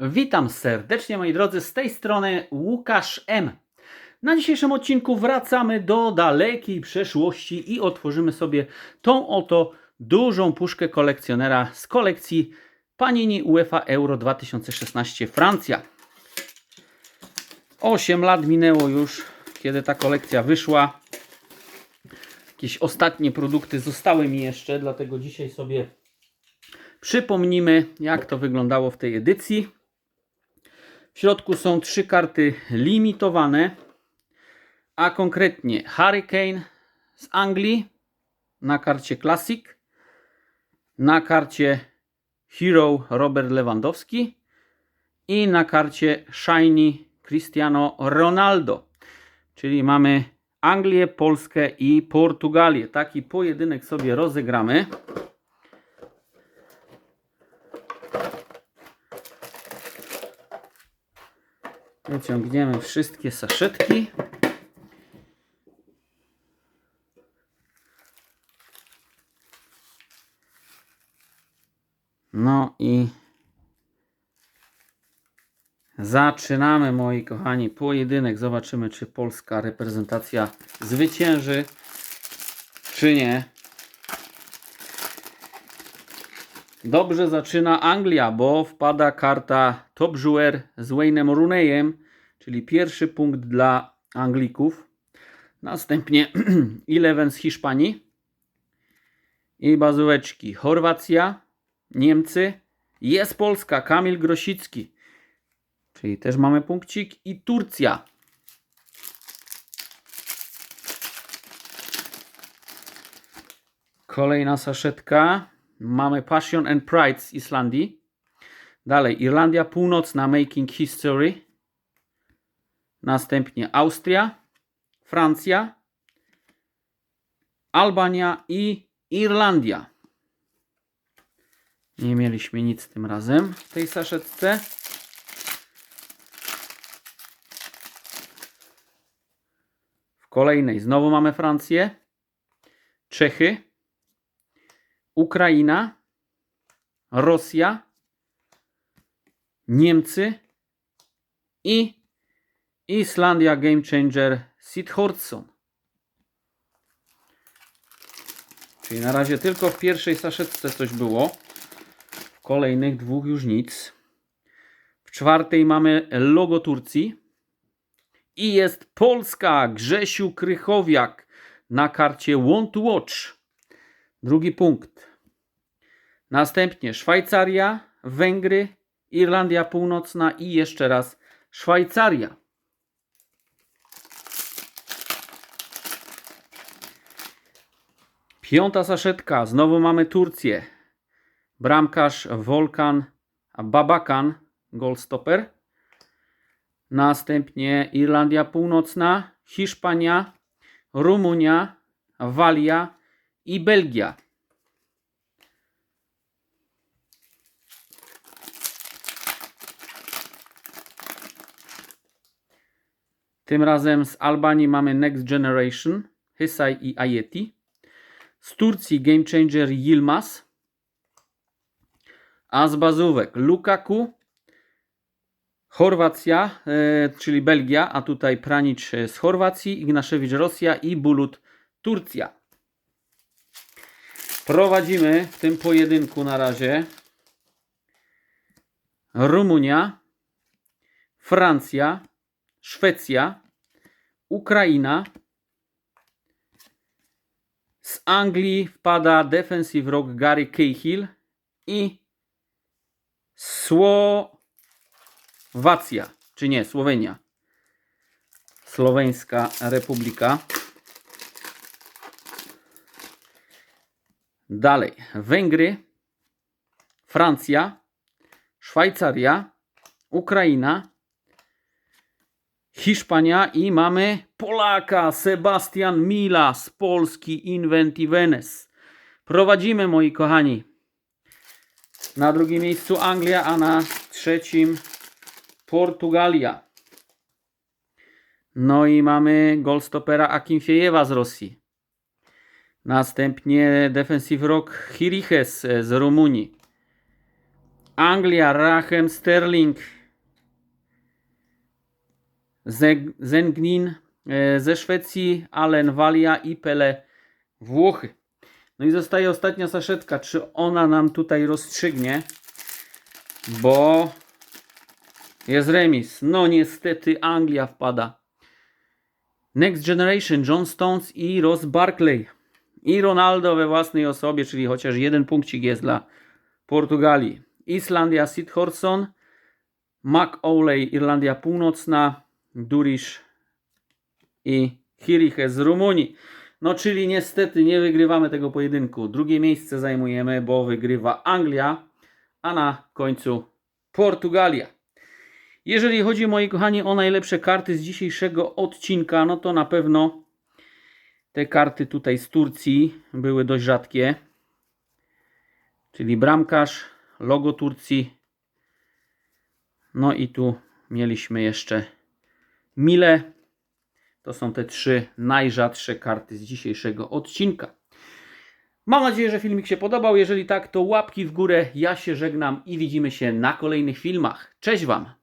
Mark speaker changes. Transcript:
Speaker 1: Witam serdecznie moi drodzy, z tej strony Łukasz M. Na dzisiejszym odcinku wracamy do dalekiej przeszłości i otworzymy sobie tą oto dużą puszkę kolekcjonera z kolekcji Panini UEFA Euro 2016 Francja. 8 lat minęło już, kiedy ta kolekcja wyszła. Jakieś ostatnie produkty zostały mi jeszcze, dlatego dzisiaj sobie przypomnimy, jak to wyglądało w tej edycji. W środku są trzy karty limitowane, a konkretnie Hurricane z Anglii na karcie Classic, na karcie Hero Robert Lewandowski i na karcie Shiny Cristiano Ronaldo. Czyli mamy Anglię, Polskę i Portugalię. Taki pojedynek sobie rozegramy. Wyciągniemy wszystkie saszetki. No i zaczynamy, moi kochani, pojedynek. Zobaczymy, czy polska reprezentacja zwycięży, czy nie. Dobrze zaczyna Anglia, bo wpada karta Top Joueur z Wayne'em Rooneyem, czyli pierwszy punkt dla Anglików. Następnie Eleven z Hiszpanii i bazułeczki Chorwacja, Niemcy, jest Polska, Kamil Grosicki, czyli też mamy punkcik i Turcja. Kolejna saszetka. Mamy Passion and Pride z Islandii. Dalej Irlandia Północna Making History. Następnie Austria, Francja, Albania i Irlandia. Nie mieliśmy nic tym razem w tej saszetce. W kolejnej znowu mamy Francję, Czechy, Ukraina, Rosja, Niemcy i Islandia Game Changer Sid Hortson. Czyli na razie tylko w pierwszej saszetce coś było. W kolejnych dwóch już nic. W czwartej mamy logo Turcji. I jest Polska Grzesiu Krychowiak na karcie Want to Watch. Drugi punkt. Następnie Szwajcaria, Węgry, Irlandia Północna i jeszcze raz Szwajcaria. Piąta saszetka. Znowu mamy Turcję. Bramkarz Volkan Babakan, goalstopper. Następnie Irlandia Północna, Hiszpania, Rumunia, Walia i Belgia. Tym razem z Albanii mamy Next Generation, Hysaj i Ayeti. Z Turcji Game Changer Yilmaz. A z bazówek Lukaku, Chorwacja, e, czyli Belgia, a tutaj Pranic z Chorwacji, Ignaszewicz Rosja i Bulut Turcja. Prowadzimy w tym pojedynku na razie Rumunia, Francja, Szwecja, Ukraina. Z Anglii wpada defensive rock Gary Cahill i Słowacja, czy nie, Słowenia. Słoweńska Republika. Dalej, Węgry, Francja, Szwajcaria, Ukraina, Hiszpania i mamy Polaka Sebastian Mila z Polski Inventivenes. Prowadzimy, moi kochani. Na drugim miejscu Anglia, a na trzecim Portugalia. No i mamy golstopera Akinfiejewa z Rosji. Następnie defensive rock Hiriches z Rumunii. Anglia, Rachem, Sterling, Zengnin e, ze Szwecji, Allen, Walia i Pele, Włochy. No i zostaje ostatnia saszetka. Czy ona nam tutaj rozstrzygnie? Bo jest remis. No niestety Anglia wpada. Next Generation, John Stones i Ross Barkley. I Ronaldo we własnej osobie, czyli chociaż jeden punkcik jest dla Portugalii. Islandia, Sid Horson. McAuley, Irlandia Północna. Durisz i Hiriche z Rumunii. No, czyli niestety nie wygrywamy tego pojedynku. Drugie miejsce zajmujemy, bo wygrywa Anglia, a na końcu Portugalia. Jeżeli chodzi, moi kochani, o najlepsze karty z dzisiejszego odcinka, no to na pewno te karty tutaj z Turcji były dość rzadkie. Czyli bramkarz, logo Turcji. No i tu mieliśmy jeszcze Mile. To są te trzy najrzadsze karty z dzisiejszego odcinka. Mam nadzieję, że filmik się podobał. Jeżeli tak, to łapki w górę. Ja się żegnam i widzimy się na kolejnych filmach. Cześć Wam!